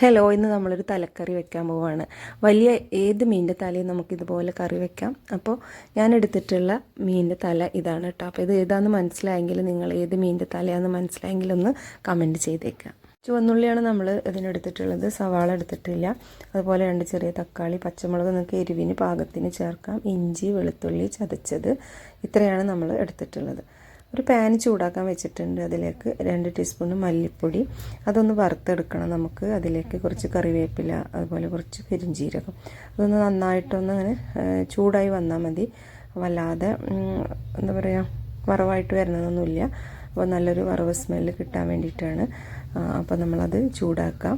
Hello ഇന്ന് നമ്മളൊരു തലക്കറി വെക്കാൻ പോവാണ്. വലിയ ഏത് മീനിന്റെ തലയും നമുക്കിതുപോലെ കറി വെക്കാം. അപ്പോൾ ഞാൻ എടുത്തിട്ടുള്ള മീനിന്റെ തല ഇതാണ് കേട്ടോ. അപ്പോൾ ഇത് ഏതാണെന്ന് മനസ്സിലായെങ്കിൽ നിങ്ങൾ ഏത് മീനിന്റെ തലയാണെന്ന് മനസ്സിലായെങ്കിൽ ഒന്ന് കമന്റ് ചെയ്തേക്കാം. ചുവന്നുള്ളിയാണ് നമ്മൾ ഇതിനെടുത്തിട്ടുള്ളത്. സവാള എടുത്തിട്ടില്ല. അതുപോലെ രണ്ട് ചെറിയ തക്കാളി പച്ചമുളക് നിങ്ങൾക്ക് എരിവിന് പാകത്തിന് ചേർക്കാം. ഇഞ്ചി വെളുത്തുള്ളി ചതച്ചത്. ഇത്രയാണ് നമ്മൾ എടുത്തിട്ടുള്ളത്. ഒരു പാൻ ചൂടാക്കാൻ വെച്ചിട്ടുണ്ട്. അതിലേക്ക് രണ്ട് ടീസ്പൂൺ മല്ലിപ്പൊടി. അതൊന്ന് വറുത്തെടുക്കണം നമുക്ക്. അതിലേക്ക് കുറച്ച് കറിവേപ്പില അതുപോലെ കുറച്ച് പെരിഞ്ചീരകം. അതൊന്ന് നന്നായിട്ടൊന്ന് അങ്ങനെ ചൂടായി വന്നാൽ മതി. വല്ലാതെ എന്താ പറയുക വറവായിട്ട് വരുന്നതൊന്നുമില്ല. അപ്പോൾ നല്ലൊരു വറവ് സ്മെല്ല് കിട്ടാൻ വേണ്ടിയിട്ടാണ്. അപ്പോൾ നമ്മളത് ചൂടാക്കാം.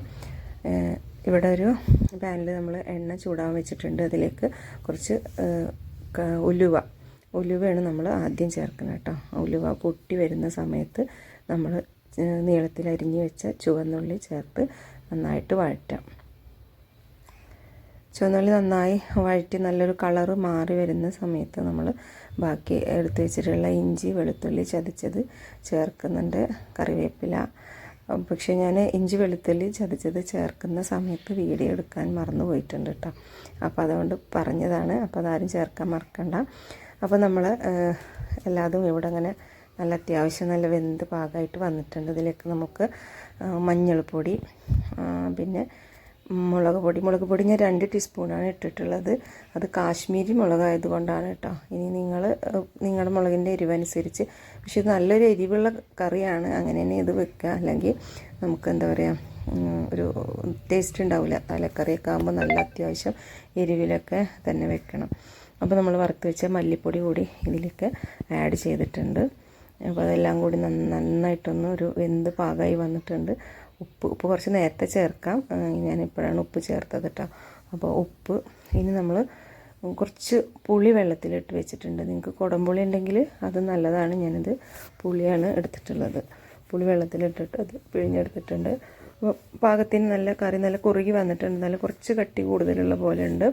ഇവിടെ ഒരു പാനിൽ നമ്മൾ എണ്ണ ചൂടാൻ വെച്ചിട്ടുണ്ട്. അതിലേക്ക് കുറച്ച് ഉലുവ. ഉലുവയാണ് നമ്മൾ ആദ്യം ചേർക്കുന്നത് കേട്ടോ. ഉലുവ പൊട്ടി വരുന്ന സമയത്ത് നമ്മൾ നീളത്തിൽ അരിഞ്ഞു വെച്ച ചുവന്നുള്ളി ചേർത്ത് നന്നായിട്ട് വഴറ്റാം. ചുവന്നുള്ളി നന്നായി വഴറ്റി നല്ലൊരു കളറ് മാറി വരുന്ന സമയത്ത് നമ്മൾ ബാക്കി എടുത്തു വെച്ചിട്ടുള്ള ഇഞ്ചി വെളുത്തുള്ളി ചതച്ചത് ചേർക്കുന്നുണ്ട്. കറിവേപ്പില. പക്ഷേ ഞാൻ ഇഞ്ചി വെളുത്തുള്ളി ചതച്ചത് ചേർക്കുന്ന സമയത്ത് വീഡിയോ എടുക്കാൻ മറന്നു പോയിട്ടുണ്ട് കേട്ടോ. അപ്പോൾ അതുകൊണ്ട് പറഞ്ഞതാണ്. അപ്പോൾ അതാരും ചേർക്കാൻ മറക്കണ്ട. അപ്പോൾ നമ്മൾ എല്ലാതും ഇവിടെ അങ്ങനെ നല്ല അത്യാവശ്യം നല്ല വെന്ത് പാകമായിട്ട് വന്നിട്ടുണ്ട്. ഇതിലേക്ക് നമുക്ക് മഞ്ഞൾപ്പൊടി പിന്നെ മുളക് പൊടി. മുളക് പൊടി ഞാൻ രണ്ട് ടീസ്പൂണാണ് ഇട്ടിട്ടുള്ളത്. അത് കാശ്മീരി മുളകായതുകൊണ്ടാണ് കേട്ടോ. ഇനി നിങ്ങൾ നിങ്ങളുടെ മുളകിന്റെ എരിവനുസരിച്ച്. പക്ഷെ ഇത് നല്ലൊരു എരിവുള്ള കറിയാണ്. അങ്ങനെ തന്നെ ഇത് വെക്കുക അല്ലെങ്കിൽ നമുക്ക് എന്താ പറയുക ഒരു ടേസ്റ്റ് ഉണ്ടാവില്ല തലക്കറിയൊക്കെ ആകുമ്പോൾ നല്ല അത്യാവശ്യം എരിവിലൊക്കെ തന്നെ വെക്കണം. അപ്പോൾ നമ്മൾ വറുത്ത് വെച്ച മല്ലിപ്പൊടി കൂടി ഇതിലേക്ക് ആഡ് ചെയ്തിട്ടുണ്ട്. അപ്പോൾ അതെല്ലാം കൂടി നന്നായിട്ടൊന്ന് ഒരു വെന്ത് പാകമായി വന്നിട്ടുണ്ട്. ഉപ്പ് ഉപ്പ് കുറച്ച് നേരത്തെ ചേർക്കാം. ഞാനിപ്പോഴാണ് ഉപ്പ് ചേർത്തത് കേട്ടോ അപ്പോൾ ഉപ്പ് ഇനി നമ്മൾ കുറച്ച് പുളി വെള്ളത്തിലിട്ട് വെച്ചിട്ടുണ്ട്. നിങ്ങൾക്ക് കുടംപുളി ഉണ്ടെങ്കിൽ അത് നല്ലതാണ്. ഞാനിത് പുളിയാണ് എടുത്തിട്ടുള്ളത്. പുളി വെള്ളത്തിലിട്ടിട്ട് അത് പിഴിഞ്ഞെടുത്തിട്ടുണ്ട്. പാകത്തിന് നല്ല കറി നല്ല കുറുകി വന്നിട്ടുണ്ട്. നല്ല കുറച്ച് കട്ടി കൂടുതലുള്ള പോലെ ഉണ്ട്.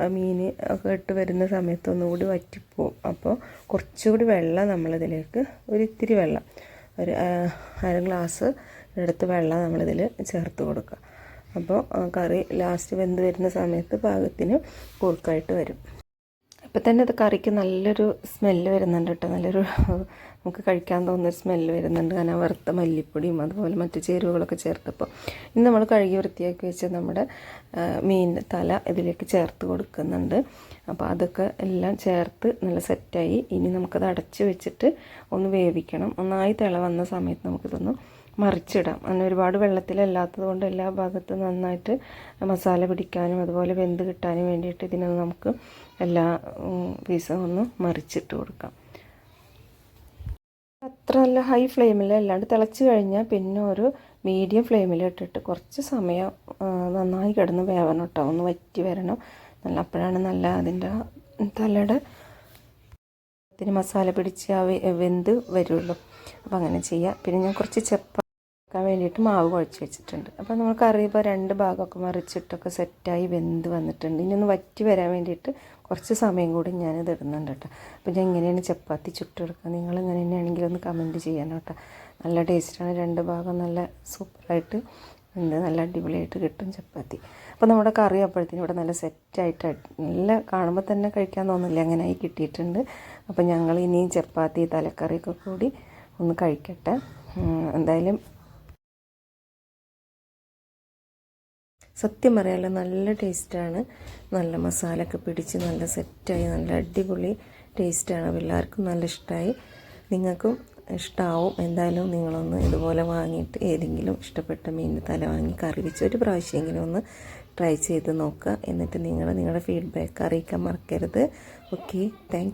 ആ മീൻ ഒക്കെ ഇട്ട് വരുന്ന സമയത്ത് ഒന്നുകൂടി വറ്റിപ്പോവും. അപ്പോൾ കുറച്ചുകൂടി വെള്ളം നമ്മളിതിലേക്ക് ഒരു ഇത്തിരി വെള്ളം ഒരു അര ഗ്ലാസ് എടുത്ത് വെള്ളം നമ്മളിതിൽ ചേർത്ത് കൊടുക്കുക. അപ്പോൾ കറി ലാസ്റ്റ് വെന്ത് വരുന്ന സമയത്ത് പാകത്തിന് കുറുക്കായിട്ട് വരും. ഇപ്പം തന്നെ അത് കറിക്ക് നല്ലൊരു സ്മെല്ല് വരുന്നുണ്ട് കേട്ടോ. നല്ലൊരു നമുക്ക് കഴിക്കാൻ തോന്നുന്നൊരു സ്മെല്ല് വരുന്നുണ്ട്. കാരണം വറുത്ത മല്ലിപ്പൊടിയും അതുപോലെ മറ്റു ചേരുവകളൊക്കെ ചേർത്തപ്പോൾ ഇനി നമ്മൾ കഴുകി വൃത്തിയാക്കി വെച്ച് നമ്മുടെ മീൻ തല ഇതിലേക്ക് ചേർത്ത് കൊടുക്കുന്നുണ്ട്. അപ്പോൾ അതൊക്കെ എല്ലാം ചേർത്ത് നല്ല സെറ്റായി ഇനി നമുക്കത് അടച്ച് വെച്ചിട്ട് ഒന്ന് വേവിക്കണം. ഒന്നായി തിള വന്ന സമയത്ത് നമുക്കിതൊന്ന് മറിച്ചിടാം. അങ്ങനെ ഒരുപാട് വെള്ളത്തിലല്ലാത്തത് കൊണ്ട് എല്ലാ ഭാഗത്തും നന്നായിട്ട് മസാല പിടിക്കാനും അതുപോലെ വെന്ത് കിട്ടാനും വേണ്ടിയിട്ട് ഇതിനൊന്ന് നമുക്ക് എല്ലാ പീസും ഒന്ന് മറിച്ചിട്ട് കൊടുക്കാം. അത്ര നല്ല ഹൈ ഫ്ലെയിമിൽ അല്ലാണ്ട് തിളച്ച് കഴിഞ്ഞാൽ പിന്നെ ഒരു മീഡിയം ഫ്ലെയിമിൽ ഇട്ടിട്ട് കുറച്ച് സമയം നന്നായി കിടന്ന് വേവണം കേട്ടോ. ഒന്ന് വറ്റി വരണം. നല്ല അപ്പോഴാണ് നല്ല അതിന്റെ തലയുടെ മസാല പിടിച്ച് ആ വെന്ത് വരുള്ളൂ. അപ്പോൾ അങ്ങനെ ചെയ്യാം. പിന്നെ ഞാൻ കുറച്ച് ചെപ്പ വെക്കാൻ വേണ്ടിയിട്ട് മാവ് കുഴച്ച് വെച്ചിട്ടുണ്ട്. അപ്പോൾ നമ്മൾ കറി ഇപ്പോൾ രണ്ട് ഭാഗമൊക്കെ മറിച്ചിട്ടൊക്കെ സെറ്റായി വെന്ത് വന്നിട്ടുണ്ട്. ഇനി ഒന്ന് വറ്റി വരാൻ വേണ്ടിയിട്ട് കുറച്ച് സമയം കൂടി ഞാനിത് ഇടുന്നുണ്ട് കേട്ടോ. അപ്പോൾ ഞാൻ എങ്ങനെയാണ് ചപ്പാത്തി ചുട്ടെടുക്കുക? നിങ്ങൾ ഇങ്ങനെ തന്നെയാണെങ്കിൽ ഒന്ന് കമന്റ് ചെയ്യണം കേട്ടോ. നല്ല ടേസ്റ്റാണ് രണ്ട് ഭാഗം നല്ല സൂപ്പറായിട്ട് ഉണ്ട്. നല്ല അടിപൊളിയായിട്ട് കിട്ടും ചപ്പാത്തി. അപ്പോൾ നമ്മുടെ കറി അപ്പോഴത്തേനും ഇവിടെ നല്ല സെറ്റായിട്ട് നല്ല കാണുമ്പോൾ തന്നെ കഴിക്കാൻ തോന്നില്ല. അങ്ങനെ അങ്ങനെയായി കിട്ടിയിട്ടുണ്ട്. അപ്പോൾ ഞങ്ങൾ ഇനിയും ചപ്പാത്തി തലക്കറിയൊക്കെ കൂടി ഒന്ന് കഴിക്കട്ടെ. എന്തായാലും സത്യം പറയാമല്ലോ നല്ല ടേസ്റ്റാണ്. നല്ല മസാലയൊക്കെ പിടിച്ച് നല്ല സെറ്റായി നല്ല അടിപൊളി ടേസ്റ്റാണ്. എല്ലാവർക്കും നല്ല ഇഷ്ടമായി നിങ്ങൾക്കും ഇഷ്ടമാവും എന്തായാലും നിങ്ങളൊന്ന് ഇതുപോലെ വാങ്ങിയിട്ട് ഏതെങ്കിലും ഇഷ്ടപ്പെട്ട മീൻ തല വാങ്ങി കറി വെച്ച് ഒരു പ്രാവശ്യമെങ്കിലും ഒന്ന് ട്രൈ ചെയ്ത് നോക്കുക. എന്നിട്ട് നിങ്ങൾ നിങ്ങളുടെ ഫീഡ്ബാക്ക് അറിയിക്കാൻ മറക്കരുത്. Okay thank